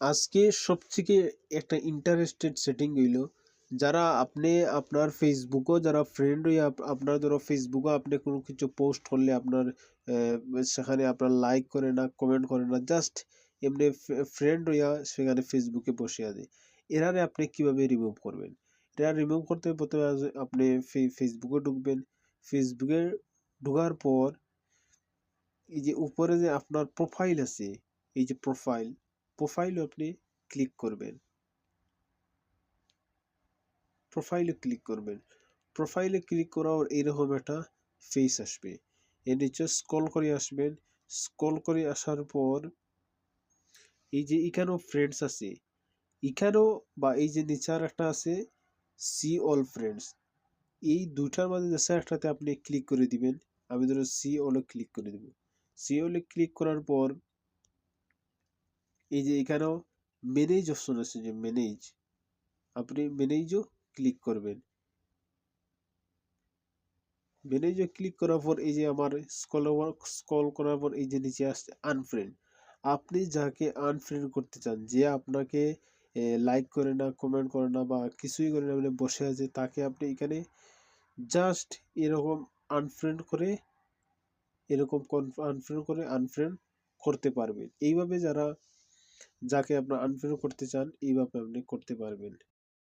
আজকে সবথেকে একটা ইন্টারেস্টেড সেটিং হইল, যারা আপনি আপনার ফেসবুকও যারা ফ্রেন্ড হইয়া আপনার ধরো ফেসবুকও আপনি কোনো কিছু পোস্ট করলে আপনার সেখানে আপনার লাইক করে না কমেন্ট করে না জাস্ট এমনি ফ্রেন্ড হইয়া সেখানে ফেসবুকে বসিয়া দেয়। এরারে আপনি কীভাবে রিমুভ করবেন? এটা রিমুভ করতে প্রথমে আপনি ফেসবুকে ঢুকবেন। ফেসবুকে ঢোকার পর এই যে উপরে যে আপনার প্রোফাইল আছে, এই যে প্রোফাইল প্রোফাইলে আপনি ক্লিক করবেন। প্রোফাইলে ক্লিক করবেন। প্রোফাইলে ক্লিক করার এইরকম একটা ফেস আসবে। এর নিচে স্কল করে আসবেন। স্কল করে আসার পর এই যে এখানেও ফ্রেন্ডস আছে। এখানেও বা এই যে নিচে আর একটা আছে সি অল ফ্রেন্ডস এই দুইটার মাঝে যে একটাতে আপনি ক্লিক করে দিবেন, আমি ধরো সি অলে ক্লিক করে দেব। সি অলে ক্লিক করার পর এই যে এখানেও ম্যানেজ অপশন আছে যে ম্যানেজ আপনি ম্যানেজও ক্লিক করবেন। ম্যানেজে ক্লিক করার পর এই যে আমার স্কল স্কল করার পর এই যে নিচে আসছে আনফ্রেন্ড আপনি যাকে আনফ্রেন্ড করতে চান, যে আপনাকে লাইক করে না কমেন্ট করে না বা কিছুই করে না মানে বসে আছে, তাকে আপনি এখানে জাস্ট এরকম আনফ্রেন্ড করে, এরকম আনফ্রেন্ড করে আনফ্রেন্ড করতে পারবেন। এইভাবে যারা যাকে আপনার আনফ্রেন্ড করতে চান এইভাবে আপনি করতে পারবেন।